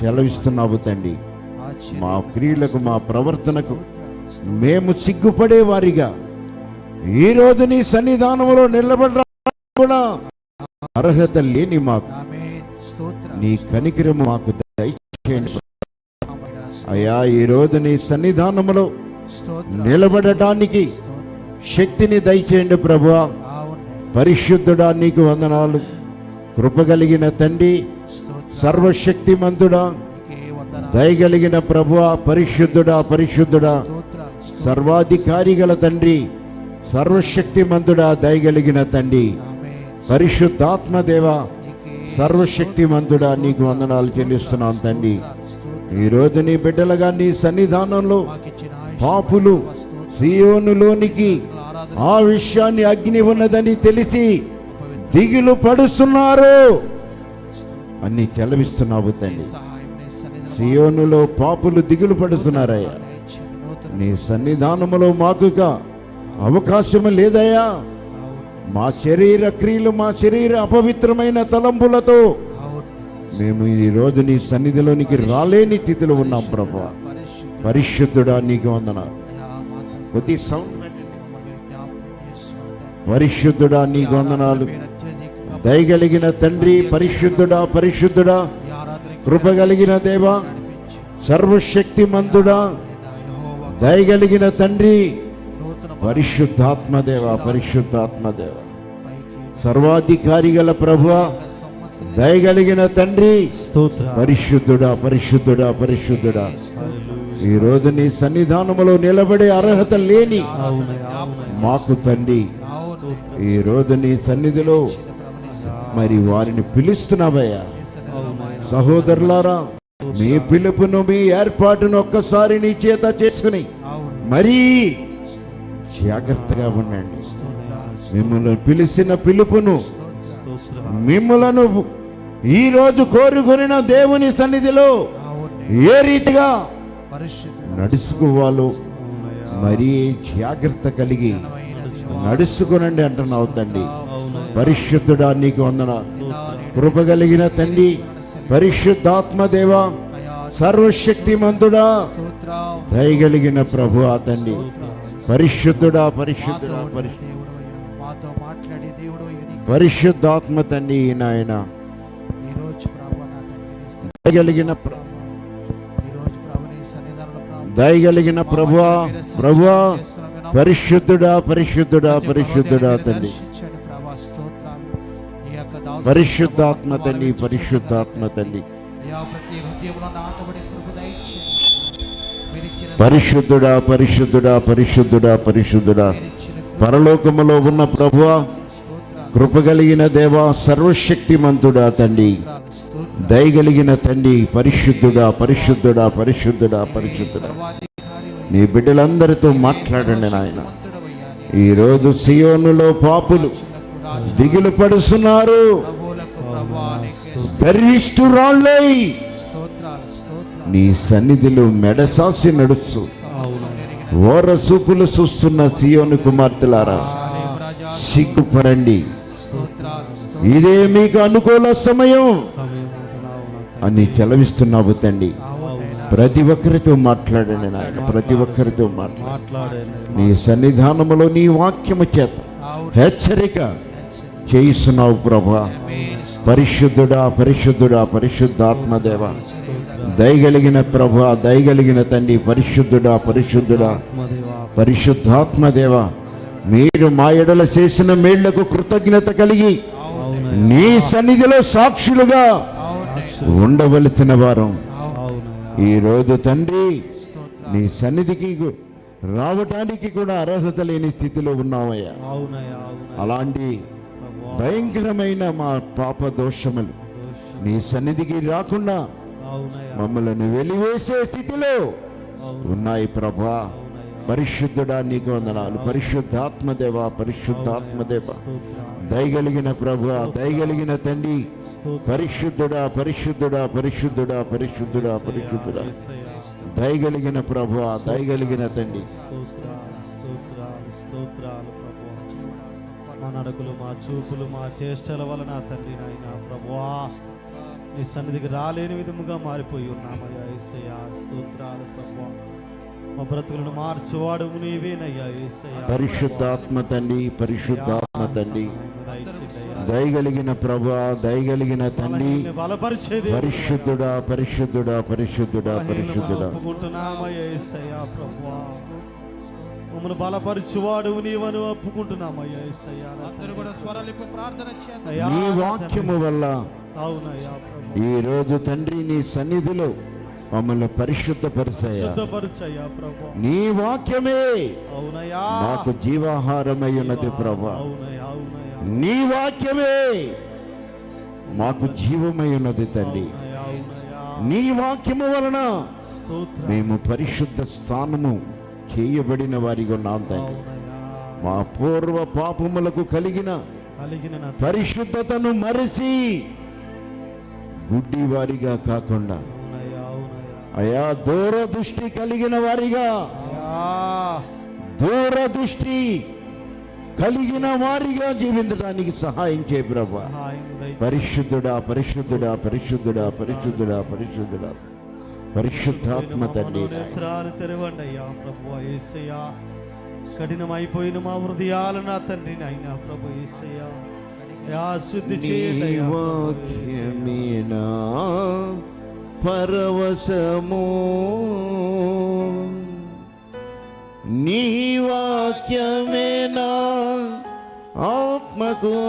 సెలవిస్తున్నావు తండ్రి. మా క్రియలకు మా ప్రవర్తనకు మేము సిగ్గుపడే వారిగా ఈ రోజు నీ సన్నిధానంలో కూడా అర్హత లేని మాకు. నీ కనికరము మాకు దయచేయండి. అయ్యా ఈ రోజు నీ సన్నిధానములో నిలబడటానికి శక్తిని దయచేయండి ప్రభువా. అవును పరిశుద్ధుడా నీకు వందనాలు. కృపగలిగిన తండ్రి స్తోత్రం సర్వశక్తిమంతుడా మందుడా దయగలిగిన ప్రభు పరిశుద్ధుడా పరిశుద్ధుడా సర్వాధికారి గల తండ్రి సర్వశక్తిమంతుడా దయగలిగిన తండ్రి పరిశుద్ధాత్మ పరిశుద్ధాత్మదేవ సర్వశక్తి సర్వశక్తిమంతుడా నీకు వందనాలు చెల్లిస్తున్నాం తండ్రి. ఈరోజు నీ బిడ్డలుగా నీ సన్నిధానంలో పాపులు సియోనులోనికి ఆ విషయాన్ని అగ్ని ఉన్నదని తెలిసి దిగులు పడుస్తున్నారు అన్ని చెలవిస్తున్నావు తండ్రి సియోనులో పాపులు దిగులు పడుతున్నారయ్యా. నీ సన్నిధానములో మాకుక అవకాశం లేదయ్యా. మా శరీర క్రియలు మా శరీర అపవిత్రమైన తలంపులతో మేము ఈ రోజు నీ సన్నిధిలోనికి రాలేని స్థితిలో ఉన్నాం ప్రభు. పరిశుద్ధ పరిశుద్ధుడా నీకు వందన కొద్ది సౌండ్ పరిశుద్ధుడా నీకు వందనాలు. దయగలిగిన తండ్రి పరిశుద్ధుడా పరిశుద్ధుడా కృపగలిగిన దేవా సర్వశక్తి సర్వశక్తిమంతుడా దయగలిగిన తండ్రి పరిశుద్ధాత్మదేవ పరిశుద్ధాత్మదేవ సర్వాధికారి గల ప్రభువ దయగలిగిన తండ్రి పరిశుద్ధుడా పరిశుద్ధుడా పరిశుద్ధుడా. ఈ నీ సన్నిధానములో నిలబడే అర్హత లేని మాకు తండ్రి. ఈ రోజు నీ సన్నిధిలో మరి వారిని పిలుస్తున్నావయ్యా. సహోదరులారా మీ పిలుపును మీ ఏర్పాటును ఒక్కసారి నీ చేత చేసుకుని మరీ జాగ్రత్తగా ఉండండి. మిమ్మల్ని పిలిచిన పిలుపును మిమ్మలను ఈ రోజు దేవుని సన్నిధిలో ఏ రీతిగా నడుచుకోవాలో మరీ జాగ్రత్త కలిగి నడుచుకునండి అంటున్నావు తండ్రి. పరిశుద్ధుడా నీకు వందన కృప కలిగిన తండ్రి పరిశుద్ధాత్మదేవ అయా సర్వశక్తిమంతుడా స్తోత్రం దయగలిగిన ప్రభు ఆ తండ్రి పరిశుద్ధుడా పరిశుద్ధుడా మాతో పరిశుద్ధాత్మ తండ్రి నాయన. ఈ నాయన దయగలిగిన దయగలిగిన ప్రభువా ప్రభువా పరిశుద్ధుడా పరిశుద్ధుడా పరిశుద్ధుడా తండ్రి స్తోత్రాలు. ఈ యొక్క దాసుని పరిశుద్ధాత్మ వారిని పరిశుద్ధాత్మ అయ్యా ప్రతి హృదయంలో నాటబడి మీరిచ్చిన పరిశుద్ధుడా పరిశుద్ధుడా పరిశుద్ధుడా పరిశుద్ధుడా. పరలోకములో ఉన్న ప్రభువా కృపగలిగిన దేవా సర్వశక్తిమంతుడా తండ్రి దయగలిగిన తండ్రి పరిశుద్ధుడా పరిశుద్ధుడా పరిశుద్ధుడా పరిశుద్ధుడా. నీ బిడ్డలందరితో మాట్లాడండి నాయన. మంతుడవయ్యా ఈ రోజు సియోనులో పాపులు. దిగులు స్తోత్రాలు స్తోత్రాలు. నీ సన్నిధిలో మెడసాసి నడుస్తూ ఓర సూపులు చూస్తున్న సియోను కుమార్తెలారా సిగ్గుపడండి. ఇదే మీకు అనుకూల సమయం అని చెలవిస్తున్నావు తండ్రి. ప్రతి ఒక్కరితో మాట్లాడండి నాయన ప్రతి ఒక్కరితో మాట్లాడు మాట్లాడండి. నీ సన్నిధానములో నీ వాక్యము చేత హెచ్చరిక చేయిస్తున్నావు ప్రభా పరిశుద్ధుడా పరిశుద్ధుడా పరిశుద్ధాత్మదేవ దయగలిగిన ప్రభా దయగలిగిన తండ్రి పరిశుద్ధుడా పరిశుద్ధుడా పరిశుద్ధాత్మదేవ మీరు మా ఎడల చేసిన మేళ్ళకు కృతజ్ఞత కలిగి నీ సన్నిధిలో సాక్షులుగా ఉండవలసిన వారం అవునయ్యా ఈ రోజు తండ్రి నీ సన్నిధికి రావటానికి కూడా అర్హత లేని స్థితిలో ఉన్నామయ్యా అలాంటి భయంకరమైన మా పాప దోషములు. దోషం నీ సన్నిధికి రాకుండా మమ్మల్ని వెలివేసే స్థితిలో ఉన్నాయి ప్రభా. పరిశుద్ధుడా నీకు వందనాలు. పరిశుద్ధాత్మదేవ పరిశుద్ధాత్మదేవ. దయగలిగిన ప్రభు దయగలిగిన తండ్రి. పరిశుద్ధుడా పరిశుద్ధుడా పరిశుద్ధుడా పరిశుద్ధుడా పరిశుద్ధుడా. దయగలిగిన ప్రభు దయగలిగిన తండ్రి. స్తోత్రాలు ప్రభు. మా నడకలు మా చూపులు మా చేష్టల వలన తండ్రి నాయన ప్రభువా. నీ సన్నిధికి రాలేని విధముగా మారిపోయి ఉన్నామయ్యా ఏసయ్యా. స్తోత్రాలు ప్రభు మా బ్రతుకులను మార్చువాడు నీవేనయ్యా ఏసయ్యా. పరిశుద్ధాత్మ తండ్రి పరిశుద్ధాత్మ తండ్రి. దయగలిగిన ప్రభా దయగలిగిన తండ్రి పరిశుద్ధుడా పరిశుద్ధుడా పరిశుద్ధుడా పరిశుద్ధుడా. ప్రభువా. మమ్మల్ని బలపరిచేవాడు నీవను ఒప్పుకుంటున్నామయ్యా నా అందరూ కూడా స్వరలిపి ప్రార్థన చేద్దాం. అయ్యా, నీ నా వాక్యము వల్ల. అవునయ్యా ప్రభు. ఈ రోజు తండ్రి నీ సన్నిధిలో మమ్మల్ని పరిశుద్ధపరిచాయా? శుద్ధపరచయ్యా ప్రభు. నీ వాక్యమే అవునయ్యా. మాకు జీవాహారమై ఉన్నది ప్రభా. అవునయ్యా అవునయ్యా. నీ వాక్యమే మాకు జీవమై ఉన్నది తండ్రి. నీ వాక్యము వలన స్తోత్రం. మేము పరిశుద్ధ స్థానము చేయబడిన వారిగా ఉన్నాం తండ్రి. మా పూర్వ పాపములకు కలిగిన పరిశుద్ధతను మరిసి గుడ్డి వారిగా కాకుండా అయా దూరదృష్టి కలిగిన వారిగా దూరదృష్టి కలిగిన వారిగా జీవించడానికి సహాయం చేయ ప్రభా. పరిశుద్ధుడా పరిశుద్ధుడా పరిశుద్ధుడా పరిశుద్ధుడా పరిశుద్ధుడా. పరిశుద్ధాత్మ తండ్రి నేత్రాలు తెరవండి అయ్యా ప్రభు ఏసయ్యా. కఠినమైపోయిన మా హృదయాలు నా తండ్రి నాయన ప్రభు ఏసయ్యా. శుద్ధి చేయండి. వాక్యమేనా? పరవశము. నీ వాక్యమేనా? ఆత్మకు